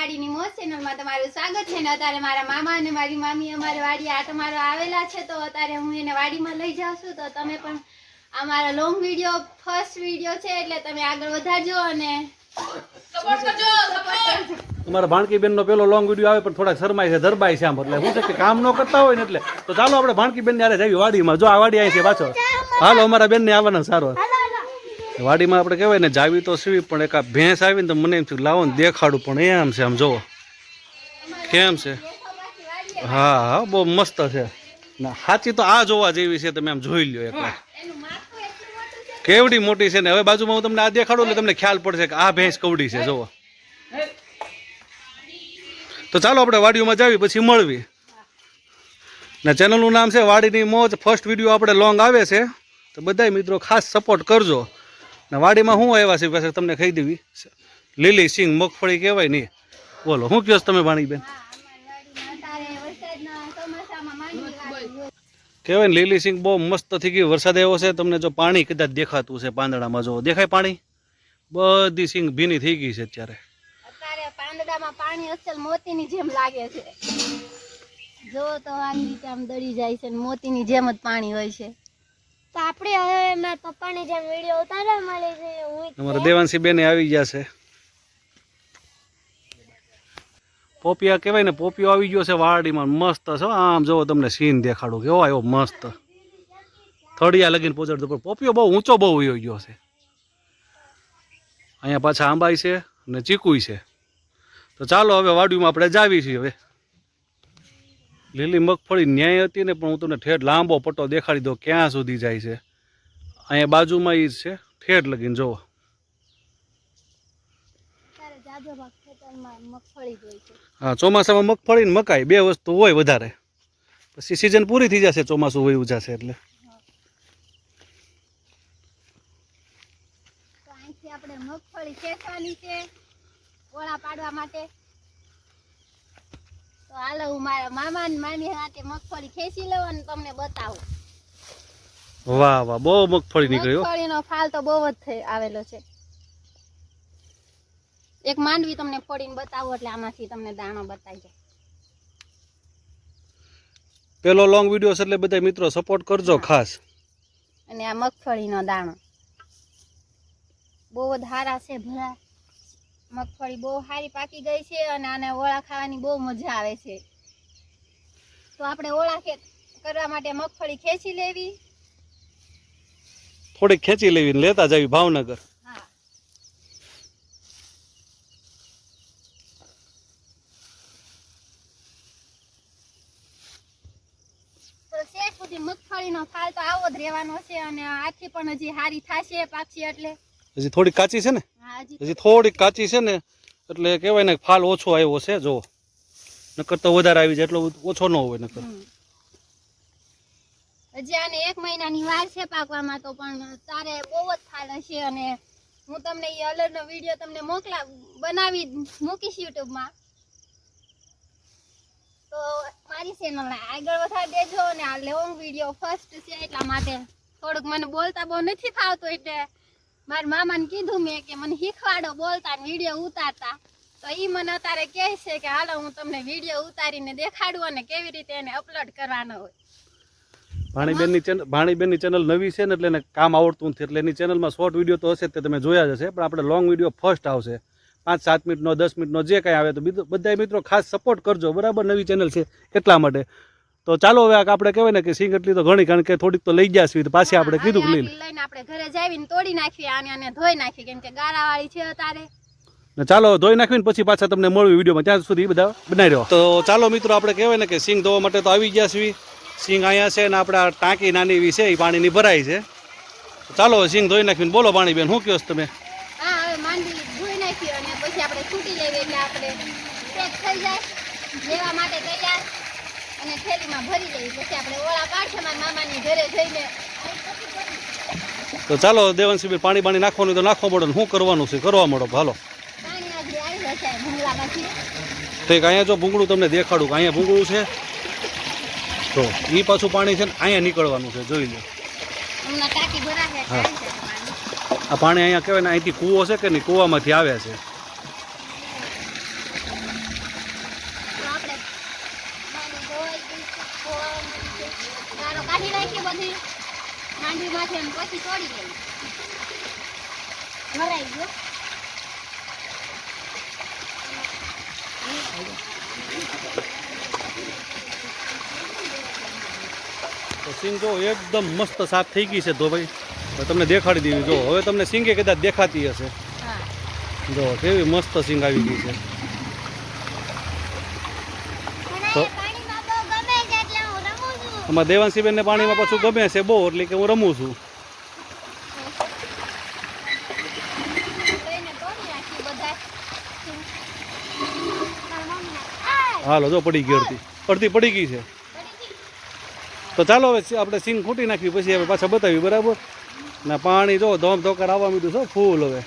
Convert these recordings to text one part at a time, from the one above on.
વાડીની મોજ ચેનલમાં તમારું સ્વાગત છે ને અત્યારે મારા મામા અને મારી મામી અમારી વાડી આટો મારવા આવેલા છે તો અત્યારે હું એને વાડીમાં લઈ જાઉં છું. તો તમે પણ અમારા લોંગ વીડિયો ફર્સ્ટ વીડિયો છે એટલે તમે આગળ વધારજો અને અમારા ભાણકી બેનનો પેલો લોંગ વીડિયો આવે પણ થોડાક શરમાય છે ધરબાય છે આમ એટલે હું છે કે કામ ન કરતા હોય ને એટલે. તો ચાલો આપણે ભાણકી બેન યારે જઈએ વાડીમાં. જો આ વાડી આવી છે પાછો હાલો અમારા બેનને આવવાના સારો. વાડીમાં આપણે કહેવાય ને, જાવી તો સીવી, પણ એક આ ભેંસ આવીને તો મને એમ થયું, લાવો ને દેખાડું, પણ એમ છે, આમ જોવો. કેમ છે? હા હા, બહુ મસ્ત છે. ના સાચી તો આ જોવા જેવી છે, તમે આમ જોઈ લ્યો એકવાર કેવડી મોટી છે ને, હવે બાજુમાં હું તમને આ દેખાડું એટલે તમને ખ્યાલ પડશે કે આ ભેંસ કવડી છે જુઓ તો ચાલો આપણે વાડીઓમાં જાવી, પછી મળવી. ને ચેનલનું નામ છે વાડીની મોજ. ફર્સ્ટ વીડિયો આપણે લોંગ આવે છે. તો બધાય મિત્રો ખાસ સપોર્ટ કરજો. ને વાડીમાં શું આવ્યા છે પાસે તમને કહી દેવી. લીલી સિંગ, મગફળી કહેવાય નહીં બોલો, શું કહો તમે ભાણીબેન. કહેવાય ને લીલી સિંગ બહુ મસ્ત થઈ ગઈ. વરસાદ આવ્યો છે, તમને જો પાણી કદાચ દેખાતું છે પાંદડામાં, જો દેખાય પાણી? બધી સિંગ ભીની થઈ ગઈ છે અત્યારે. પાંદડામાં પાણી અસલ મોતીની જેમ લાગે છે. જો તો આ રીતે આમ દળી જાય છે મોતીની જેમ જ પાણી હોય છે. તો આપણે હવે મારા પપ્પાની જેમ વીડિયો ઉતારવા મળે છે હું અમારા દેવાંશી બેને આવી ગયા છે. પોપિયા કહેવાય ને, પોપિયો આવી ગયો છે વાડીમાં, મસ્ત છે. આમ જોવો તમને સીન દેખાડું કેવો આવ્યો, મસ્ત. થળિયા લગીને પહોંચાડતો પણ પોપિયો બહુ ઊંચો બહુ વયો ગયો છે. અહીંયા પાછા આંબાઈ છે ને ચીકુઈ છે. તો ચાલો હવે વાડીમાં આપણે જાવી છીએ હવે. લીલી મગફળી ન્યાય હતી ને પણ હું તમને ઠેઠ લાંબો પટ્ટો દેખાડી દઉં ક્યાં સુધી જાય છે. અહીંયા બાજુમાં એ છે ઠેઠ લગીને જોવો. અત્યારે જાજો ભાગ ખેતરમાં મગફળી જ હોય છે. હા ચોમાસામાં મગફળી ને મકાઈ બે વસ્તુ હોય વધારે. પછી સિઝન પૂરી થઈ જશે ચોમાસું વયું જશે એટલે. આપણે મગફળી શેકવાની છે ગોળા પાડવા માટે. તો હાલો હું મારા મામા ને મામી હાથે મગફળી ખેંચી લઉં અને તમને બતાવું. વાહ વાહ બહુ મગફળી નીકળી મગફળીનો ફાલ તો બહુ જ આવેલો છે. એક માંડવી તમને ફોડીને બતાવું એટલે આમાંથી તમને દાણો બતાવી જાય પેલો લોંગ વીડિયો છે એટલે બધા મિત્રો સપોર્ટ કરજો ખાસ. અને આ મગફળીનો દાણો. બહુ જ સારા છે ભલા. મગફળી બહુ સારી પાકી ગઈ છે અને આને ઓળા ખાવાની બહુ મજા આવે છે. તો આપણે ઓળા ખેત કરવા માટે મગફળી ખેંચી લેવી. થોડીક ખેંચી લેવી લેતા જવી ભાવનગર. મગફળીનો ફાલ તો આવો જ રહેવાનો છે અને આથી પણ હજી સારી થશે પાકશે એટલે. હજી થોડી કાચી છે ને? હજી થોડીક કાચી છે ને એટલે કહેવાય ને ફાલ ઓછો આવ્યો છે જો. નકર તો વધારે આવી જાય એટલો ઓછો ન હોય નકર. હજી આને એક મહિનાની વાર છે પાકવામાં તો પણ તારે બહુ જ ફાલ હશે અને હું તમને એ અલગનો વીડિયો તમને મોકલા બનાવી મૂકીશ યુટ્યુબમાં. તો મારી ચેનલને આગળ વધારી દેજો અને આ લોંગ વીડિયો ફર્સ્ટ છે એટલા માટે થોડુંક મને બોલતા બહુ નથી ફાવતું એટલે મારા મામાને કીધું મેં કે મને શીખવાડો બોલતા વીડિયો ઉતારતા. તો એ મને અત્યારે કહે છે કે હાલો હું તમને વીડિયો ઉતારીને દેખાડું અને કેવી રીતે એને અપલોડ કરવાનો હોય. ભાણીબેનની ચેનલ ભાણીબેનની ચેનલ નવી છે ને એટલે એને કામ આવડતું નથી. એટલે એની ચેનલમાં શોર્ટ વીડિયો તો હશે તે તમે જોયા જ હશે, પણ આપણે લોંગ વીડિયો ફર્સ્ટ આવશે. પાંચ, સાત મિનિટનો, દસ મિનિટનો જે કાંઈ આવે તો બધા મિત્રો ખાસ સપોર્ટ કરજો. બરાબર નવી ચેનલ છે એટલા માટે. તો ચાલો હવે આપણે કહેવાય ને કે સિંગ એટલી તો ઘણી કારણ કે થોડીક તો લઈ ગયા તો પાછી આપણે કીધું કે લઈ લઈને આપણે ઘરે જાવીને તોડી નાખીએ આને આને ધોઈ નાખીએ કેમ કે ગારાવાળી છે અત્યારે. ને ચાલો ધોઈ નાખીને પછી પાછા તમને મળ્યું વિડીયોમાં ત્યાં સુધી બધા બનાવી રહ્યો તો ચાલો મિત્રો આપણે કહેવાય ને કે સિંગ ધોવા માટે તો આવી ગયા છીએ. સિંગ અહીંયા છે ને આપણે ટાંકી નાની એવી છે એ પાણીની ભરાય છે. ચાલો સિંગ ધોઈ નાખીને બોલો પાણીબેન શું કહો છો તમે? હા હવે માંડવી ધોઈ નાખી અને પછી આપણે છૂટી લેવી એટલે આપણે થઈ જાય લેવા માટે તૈયાર. અને થેલીમાં ભરી લેવી પછી આપણે ઓળા પાડશે મારા મામાની ઘરે જઈને તો ચાલો દેવન શિબિર પાણી બાણી નાખવાનું તો નાખવા મળો શું કરવાનું છે? કરવા મળો. હાલો. પાણી એક અહીંયા જો ભૂંગળું તમને દેખાડું કે અહીંયા ભૂંગળું છે. તો એ પાછું પાણી છે ને અહીંયા નીકળવાનું છે જોઈ લો. હા. પાણી આ પાણી અહીંયા કહેવાય ને અહીંથી કૂવો છે કે નહીં? કૂવામાંથી આવે છે. નાખી બધી માંડવી માંથી અને પછી તોડી ગઈ. ભરાઈ ગયો. તો સિંગ જો એકદમ મસ્ત સાફ થઈ ગઈ છે ધોભાઈ તો તમને દેખાડી દેવી જો હવે તમને સિંગે કદાચ દેખાતી હશે. જો કેવી મસ્ત સિંગ આવી ગઈ છે મને તો- પાણીમાં બહુ ગમે છે એટલે હું અમારા દેવાંશીબેનને પાણીમાં પાછું ગમે છે બહુ એટલે કે હું રમું છું. હાલો જો પડી ગઈ અડધી. અડધી પડી ગઈ છે. તો ચાલો હવે આપણે સિંગ ખૂટી નાખવી પછી હવે પાછા બતાવી બરાબર? ને પાણી જો ધોમ ધોકાર આવવા મીધું છે ફૂલ હવે.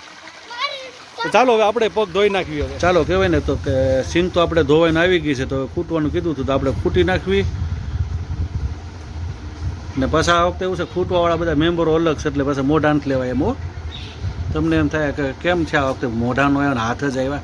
ચાલો હવે આપણે પગ ધોઈ નાખવી હવે. ચાલો કહેવાય ને તો કે સિંગ તો આપણે ધોવાઈને આવી ગઈ છે તો ખૂટવાનું કીધું હતું તો આપણે ખૂટી નાખવી. ને પાછા આ વખતે એવું છે, ખૂટવાવાળા બધા મેમ્બરો અલગ છે, એટલે પાછા મોઢા નથી લેવાય એમ હો. તમને એમ થાય કે કેમ છે આ વખતે મોઢાનો આવ્યો ને હાથ જ આવ્યા?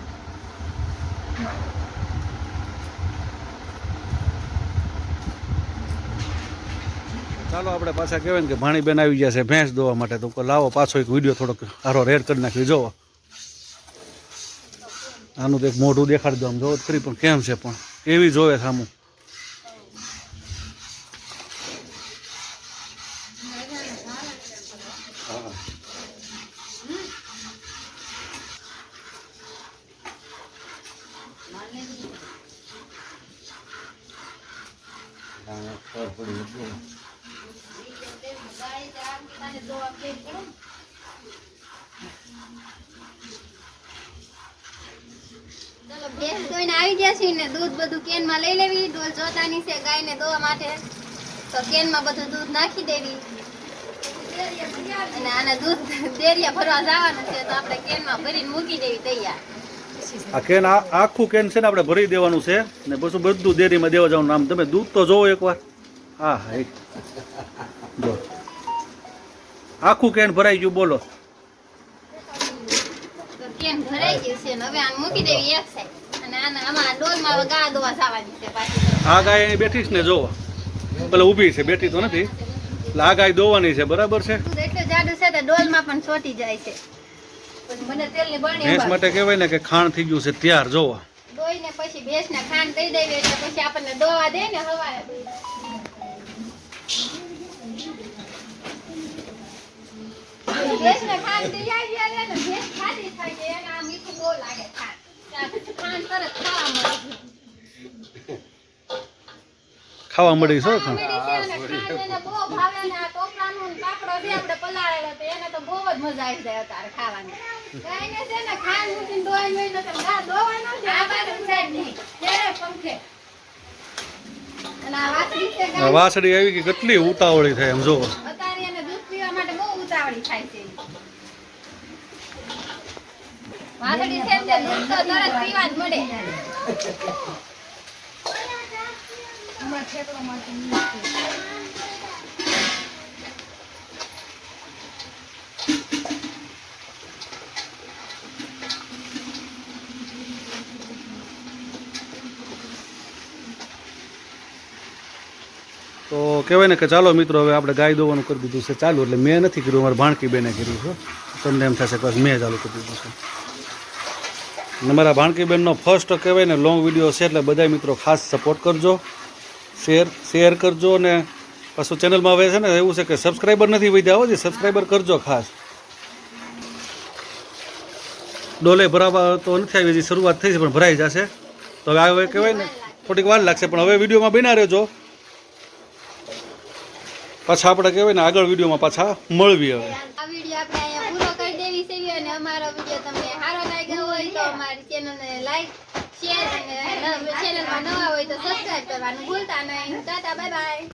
ચાલો આપણે પાછા કહેવાય ને કે ભાણીબેન આવી ગયા છે ભેંસ દોવા માટે, તો લાવો પાછો એક વીડિયો થોડોક હારો રેડ કરી નાખી જોવો. આનું તો એક મોઢું દેખાડી દો આમ જોવો ખરી પણ કેમ છે પણ? એવી જોવે સામું ચાલો ભેંસ ધોઈને આવી ગયા છે ને દૂધ બધું કેનમાં લઈ લેવી. ડોલ જોતાની છે ગાયને દોવા માટે. તો કેનમાં બધું દૂધ નાખી દેવી. અને આને દૂધ દેરિયા ભરવા જવાનું છે તો આપણે કેનમાં ભરીને મૂકી દેવી તૈયાર. આ કેન આખું કેન છે ને આપણે ભરી દેવાનું છે. ને પછી બધું ડેરીમાં દેવા જવાનું. આમ તમે દૂધ તો જોવો એકવાર. હા હા જો. આખું કેન ભરાઈ ગયું બોલો. કેન ભરાઈ ગયું છે ને હવે આને મૂકી દેવી એક સાઈડ અને આને આમાં ડોલમાં હવે ગા દોવા જવાની છે પાછી. આ ગાય અહીં બેઠી છે ને જોવો. પેલા ઊભી છે બેઠી તો નથી. એટલે આ ગાય દોવાની છે બરાબર છે? એટલું છે તો ડોલમાં પણ છોટી જાય છે. ભેંસ માટે કહેવાય ને કે ખાણ થઈ ગયું છે ત્યાર જોવા. દોઈને પછી ભેંસને ખાણ દઈ દેવી એટલે પછી આપણને દોવા દે ને હવારે. તો બહુ જ મજા આવી જાય અત્યારે ખાવાની ગાયને છે વાસળી આવી ગઈ કેટલી ઉતાવળી થાય એમ જોવો અત્યારે એને દૂધ પીવા માટે બહુ ઉતાવળી થાય છે. વાદળી છે ને દૂધ તો તરત પીવા જ મળે. તો કહેવાય ને કે ચાલો મિત્રો, હવે આપણે ગાય દોવાનું કરી દીધું છે ચાલુ, એટલે મેં નથી કર્યું મારા ભાણકી બેને કર્યું છે. તમને એમ થશે કે મેં ચાલુ કરી દીધું છે. અને મારા ભાણકીબેનનો ફર્સ્ટ કહેવાય ને લોંગ વીડિયો છે, એટલે બધા મિત્રો ખાસ સપોર્ટ કરજો શેર શેર કરજો ને પાછું ચેનલમાં હવે છે ને એવું છે કે સબસ્ક્રાઈબર નથી વધ્યા હો સબસ્ક્રાઈબર કરજો ખાસ. ડોલે ભરાવા તો નથી આવી શરૂઆત થઈ છે, પણ ભરાઈ જશે. તો હવે હવે કહેવાય ને, થોડીક વાર લાગશે, પણ હવે વિડીયોમાં બના રહેજો. પાછા આપણે કહેવાય ને, આગળ વિડીયોમાં પાછા મળવી હવે. આ વીડિયો આપણે પૂરો કરી દેવી છે અને અમારો વીડિયો તમને સારો લાગ્યો હોય તો અમારી ચેનલને લાઈક શેર અને ચેનલમાં નવા હોય તો સબસ્ક્રાઇબ કરવાનું ભૂલતા નહીં. Tata bye bye